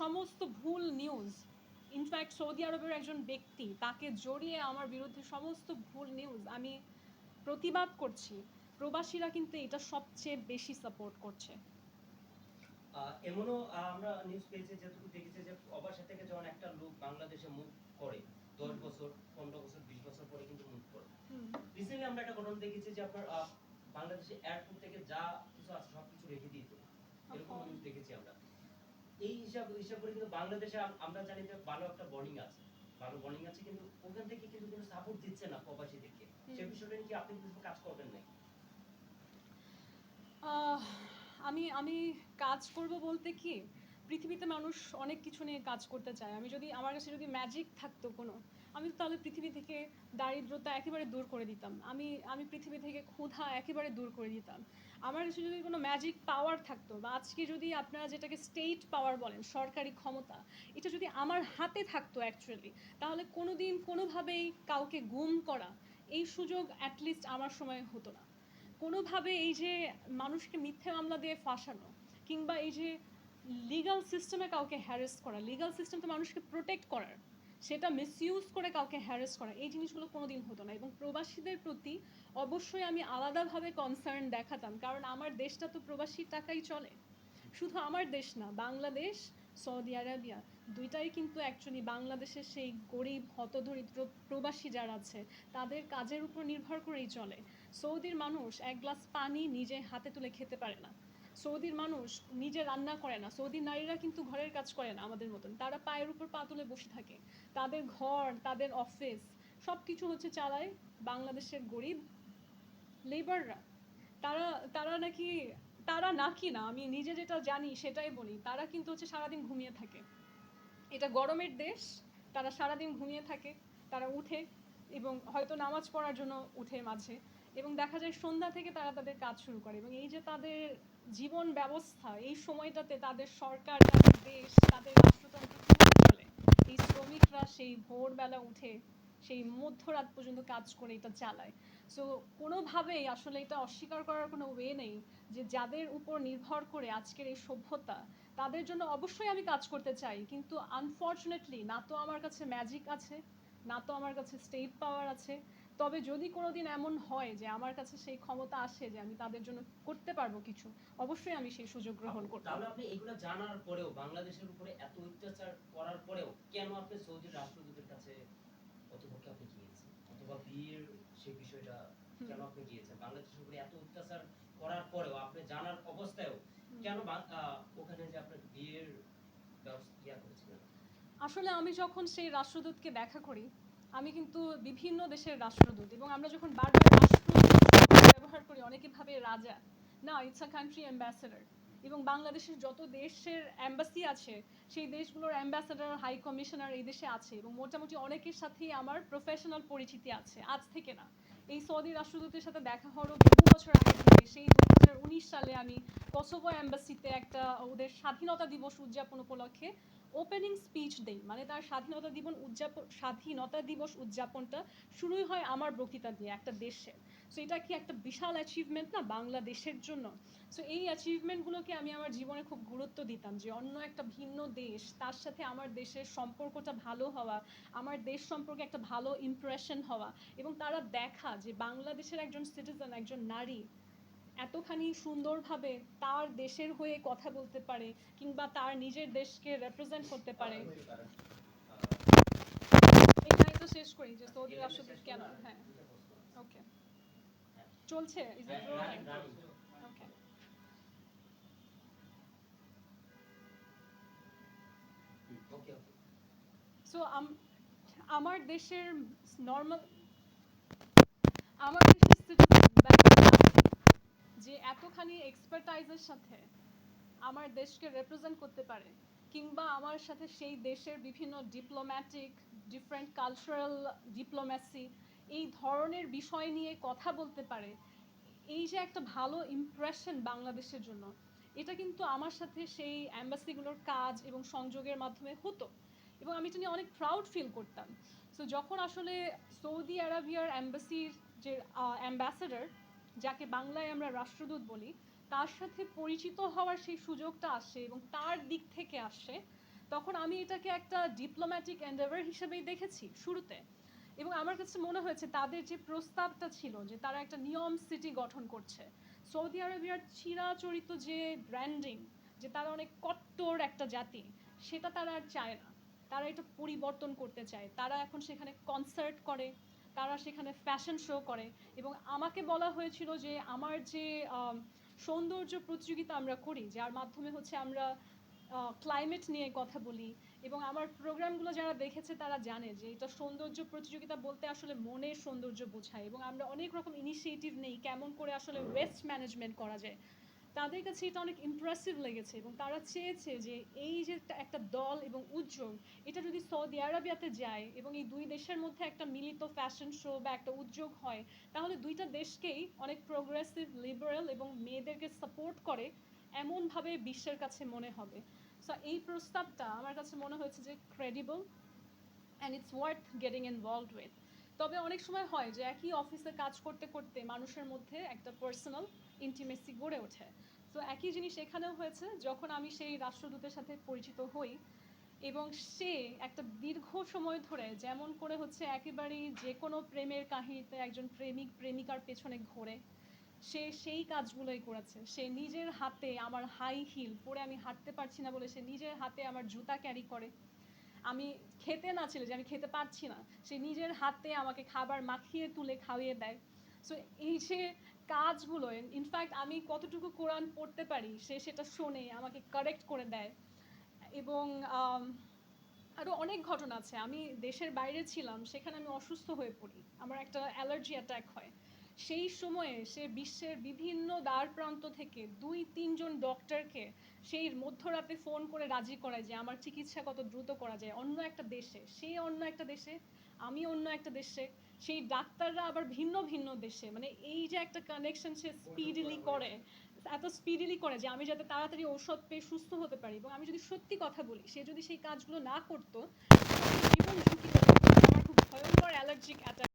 সমস্ত ভুল news in fact Saudi আরবের একজন ব্যক্তি তাকে জড়িয়ে আমার বিরুদ্ধে সমস্ত ভুল নিউজ আমি প্রতিবাদ করছি। প্রবাসীরা কিন্তু এটা সবচেয়ে বেশি সাপোর্ট করছে। এমনও আমরা নিউজ পেয়েছি যেটুকু দেখেছি যে থেকে যখন একটা লোক বাংলাদেশে মুভ করে দশ বছর পনেরো বছর বিশ বছর পরে কিন্তু মুভ করে। রিসেন্টলি আমরা একটা ঘটনা দেখেছি যে আপনার বাংলাদেশে এয়ারপোর্ট থেকে যা কিছু আছে সবকিছু রেখে দিত এরকম নিউজ দেখেছি আমরা। এই হিসাব হিসাব করে কিন্তু বাংলাদেশে আমরা জানি যে ভালো একটা বর্নিং আছে। ভালো বর্নিং আছে কিন্তু ওখান থেকে কিন্তু কোনো সাপোর্ট দিচ্ছে না প্রবাসীদেরকে সে বিষয়ে বিষয়টা কি আপনি কিছু কাজ করবেন নাকি? আহ, আমি আমি কাজ করব বলতে কি পৃথিবীতে মানুষ অনেক কিছু নিয়ে কাজ করতে চায়। আমি যদি আমার কাছে যদি ম্যাজিক থাকতো কোনো আমি তো তাহলে পৃথিবী থেকে দারিদ্রতা একেবারে দূর করে দিতাম। আমি আমি পৃথিবী থেকে ক্ষুধা একেবারে দূর করে দিতাম। আমার কাছে যদি কোনো ম্যাজিক পাওয়ার থাকতো বা আজকে যদি আপনারা যেটাকে স্টেট পাওয়ার বলেন, সরকারি ক্ষমতা, এটা যদি আমার হাতে থাকতো অ্যাকচুয়ালি তাহলে কোনো দিন কোনোভাবেই কাউকে গুম করা, এই সুযোগ অ্যাটলিস্ট আমার সময় হতো না। কোনোভাবে এই যে মানুষকে মিথ্যে মামলা দিয়ে ফাঁসানো, কিংবা এই যে লিগাল সিস্টেমে কাউকে হ্যারেস করা লিগাল সিস্টেম তো মানুষকে প্রোটেক্ট করার সেটা মিসইউজ করে কাউকে হ্যারেস করা, এই জিনিসগুলো কোনোদিন হতো না। এবং প্রবাসীদের প্রতি অবশ্যই আমি আলাদাভাবে কনসার্ন দেখাতাম, কারণ আমার দেশটা তো প্রবাসীর টাকাই চলে। শুধু আমার দেশ না, বাংলাদেশ, সৌদি আরাবিয়া, দুইটাই কিন্তু অ্যাকচুয়ালি বাংলাদেশের সেই গরিব, হতদরিদ্র প্রবাসী যারা আছে, তাদের কাজের উপর নির্ভর করেই চলে। সৌদির মানুষ এক গ্লাস পানি নিজে হাতে তুলে খেতে পারে না। সৌদির মানুষ নিজে রান্না করে না সৌদি নারীরা কিন্তু ঘরের কাজ করে না আমাদের মতন। তারা পায়ের উপর পা তুলে বসে থাকে। তাদের ঘর, তাদের অফিস সব কিছু হচ্ছে চালায় বাংলাদেশের গরিব লেবাররা তারা তারা নাকি তারা নাকি না, আমি নিজে যেটা জানি সেটাই বলি, তারা কিন্তু হচ্ছে সারাদিন ঘুমিয়ে থাকে। এটা গরমের দেশ, তারা সারাদিন ঘুমিয়ে থাকে, তারা উঠে এবং হয়তো নামাজ পড়ার জন্য উঠে মাঝে। এবং দেখা যায় সন্ধ্যা থেকে তারা তাদের কাজ শুরু করে এবং এই যে তাদের জীবন ব্যবস্থা, এই সময়টাতে তাদের সরকার, তাদের দেশ, তাদের রাষ্ট্রতন্ত্র চলে। এই শ্রমিকরা সেই ভোরবেলা উঠে সেই মধ্যরাত পর্যন্ত কাজ করে এটা চালায়। সো কোনোভাবেই আসলে এটা অস্বীকার করার কোনো ওয়ে নেই যে যাদের উপর নির্ভর করে আজকের এই সভ্যতা, তাদের জন্য অবশ্যই আমি কাজ করতে চাই। কিন্তু আনফর্চুনেটলি না তো আমার কাছে ম্যাজিক আছে, না তো আমার কাছে স্টেট পাওয়ার আছে তবে যদি কোনোদিন এমন হয় যে আমার কাছে সেই ক্ষমতা আসে যে আমি তাদের জন্য করতে পারব কিছু অবশ্যই আমি সেই সুযোগ গ্রহণ করব। তাহলে আপনি এগুলো জানার পরেও বাংলাদেশের উপরে এত অত্যাচার করার পরেও কেন আপনি সৌদি রাষ্ট্রদূতের কাছে অথবা আপনি গিয়েছেন? অথবা বিয়ের সেই বিষয়টা কেন আপনি গিয়েছেন? বাংলাদেশের উপরে এত অত্যাচার করার পরেও আপনি জানার অবস্থায়ও কেন ওখানে যে আপনার বিয়ের ব্যবস্থা করেছিলেন? আসলে আমি যখন সেই রাষ্ট্রদূতকে দেখা করি আমি কিন্তু বিভিন্ন দেশের রাষ্ট্রদূত এবং আমরা যখন বারবার রাষ্ট্রদূত ব্যবহার করি, অনেকে ভাবে রাজা। না ইটস আ কান্ট্রি অ্যাম্বাসেডার এবং বাংলাদেশের যত দেশের অ্যাম্বাসি আছে, সেই দেশগুলোর অ্যাম্বাসেডার হাই কমিশনার এই দেশে আছে এবং মোটামুটি অনেকের সাথেই আমার প্রফেশনাল পরিচিতি আছে। আজ থেকে না। এই সৌদি রাষ্ট্রদূতের সাথে দেখা হলো বহু বছর আগে থেকে সেই দুহাজার উনিশ সালে আমি কসোভো অ্যাম্বাসিতে একটা ওদের স্বাধীনতা দিবস উদযাপন উপলক্ষে ওপেনিং স্পিচ দেই। মানে তার স্বাধীনতা দিবস উদযাপন স্বাধীনতা দিবস উদযাপনটা শুরুই হয় আমার বক্তৃতা দিয়ে একটা দেশে। সো এটা কি একটা বিশাল অ্যাচিভমেন্ট না, বাংলাদেশের জন্য। সো এই অ্যাচিভমেন্টগুলোকে আমি আমার জীবনে খুব গুরুত্ব দিতাম যে অন্য একটা ভিন্ন দেশ, তার সাথে আমার দেশের সম্পর্কটা ভালো হওয়া, আমার দেশ সম্পর্কে একটা ভালো ইমপ্রেশন হওয়া এবং তারা দেখা যে বাংলাদেশের একজন সিটিজেন একজন নারী এতখানি সুন্দরভাবে তার দেশের হয়ে কথা বলতে পারে কিংবা তার নিজের দেশকে রেপ্রেজেন্ট করতে পারে। এটাই তো শেষ করি যে সৌদি রাষ্ট্রদূত কেন? হ্যাঁ ওকে চলছে? Is it rolling okay okay okay so আমার দেশের নর্মাল আমার দেশের যে এতখানি এক্সপার্টাইজের সাথে আমার দেশকে রিপ্রেজেন্ট করতে পারে কিংবা আমার সাথে সেই দেশের বিভিন্ন ডিপ্লোম্যাটিক ডিফারেন্ট কালচারাল ডিপ্লোম্যাসি এই ধরনের বিষয় নিয়ে কথা বলতে পারে, এই যে একটা ভালো ইমপ্রেশন বাংলাদেশের জন্য, এটা কিন্তু আমার সাথে সেই অ্যাম্বাসিগুলোর কাজ এবং সংযোগের মাধ্যমে হতো এবং আমি এটা নিয়ে অনেক প্রাউড ফিল করতাম। সো যখন আসলে সৌদি আরাবিয়ার অ্যাম্বাসির যে অ্যাম্বাসেডার যাকে বাংলায় আমরা রাষ্ট্রদূত বলি, তার সাথে পরিচিত হওয়ার সেই সুযোগটা আসে এবং তার দিক থেকে আসে, তখন আমি এটাকে একটা ডিপ্লোম্যাটিক এন্ডেভার হিসেবেই দেখেছি শুরুতে। এবং আমার কাছে মনে হয়েছে তাদের যে প্রস্তাবটা ছিল যে তারা একটা নিয়ম সিটি গঠন করছে। সৌদি আরবিয়ার চিরাচরিত যে ব্র্যান্ডিং যে তারা অনেক কট্টর একটা জাতি, সেটা তারা আর চায় না। তারা এটা পরিবর্তন করতে চায়। তারা এখন সেখানে কনসার্ট করে, তারা সেখানে ফ্যাশন শো করে এবং আমাকে বলা হয়েছিল যে আমার যে সৌন্দর্য প্রতিযোগিতা আমরা করি, যার মাধ্যমে হচ্ছে আমরা ক্লাইমেট নিয়ে কথা বলি এবং আমার প্রোগ্রামগুলো যারা দেখেছে তারা জানে যে এটা সৌন্দর্য প্রতিযোগিতা বলতে আসলে মনের সৌন্দর্য বোঝায় এবং আমরা অনেক রকম ইনিশিয়েটিভ নেই কেমন করে আসলে ওয়েস্ট ম্যানেজমেন্ট করা যায়। তাদের কাছে এটা অনেক ইমপ্রেসিভ লেগেছে এবং তারা চেয়েছে যে এই যে একটা- দল এবং উদ্যোগ, এটা যদি সৌদি আরবিয়াতে যায় এবং এই দুই দেশের মধ্যে একটা মিলিত ফ্যাশন শো বা একটা উদ্যোগ হয়, তাহলে দুইটা দেশকেই অনেক প্রোগ্রেসিভ লিবারেল এবং মেয়েদেরকে সাপোর্ট করে এমনভাবে বিশ্বের কাছে মনে হবে। সো এই প্রস্তাবটা আমার কাছে মনে হয়েছে যে credible and it's worth getting involved with তবে অনেক সময় হয় যে একই অফিসে কাজ করতে করতে মানুষের মধ্যে একটা পার্সোনাল ইন্টিমেসি গড়ে ওঠে। তো একই জিনিস এখানেও হয়েছে, যখন আমি সেই রাষ্ট্রদূতের সাথে পরিচিত হই এবং সে একটা দীর্ঘ সময় ধরে যেমন করে হচ্ছে একেবারেই যে কোনো প্রেমের কাহিনীতে একজন প্রেমিক, প্রেমিকার পেছনে ঘোরে। সে সেই কাজগুলোই করেছে। সে নিজের হাতে আমার হাই হিল পরে আমি হাঁটতে পারছি না বলে সে নিজের হাতে আমার জুতা ক্যারি করে। আমি খেতে না ছিল যে, আমি খেতে পারছি না, সে নিজের হাতে আমাকে খাবার মাখিয়ে তুলে খাইয়ে দেয়। সো এই যে কাজগুলো ইনফ্যাক্ট আমি কতটুকু কোরআন পড়তে পারি, সে সেটা শোনে আমাকে কারেক্ট করে দেয়। এবং আরও অনেক ঘটনা আছে। আমি দেশের বাইরে ছিলাম, সেখানে আমি অসুস্থ হয়ে পড়ি। আমার একটা অ্যালার্জি অ্যাটাক হয়। সেই সময়ে সে বিশ্বের বিভিন্ন দ্বার প্রান্ত থেকে দুই, তিনজন ডক্টরকে সেই মধ্যরাতে ফোন করে রাজি করায় যে, আমার চিকিৎসা কত দ্রুত করা যায়। অন্য একটা দেশে, সে অন্য একটা দেশে, আমি অন্য একটা দেশে। সেই ডাক্তাররা আবার ভিন্ন ভিন্ন দেশে। মানে এই যে একটা কানেকশন সে স্পিডিলি করে, এত স্পিডিলি করে যে, আমি যাতে তাড়াতাড়ি ঔষধ পেয়ে সুস্থ হতে পারি। এবং আমি যদি সত্যি কথা বলি, সে যদি সেই কাজগুলো না করতো জীবন ঝুঁকি আমার খুব ভয়ঙ্কর অ্যালার্জিক অ্যাটাক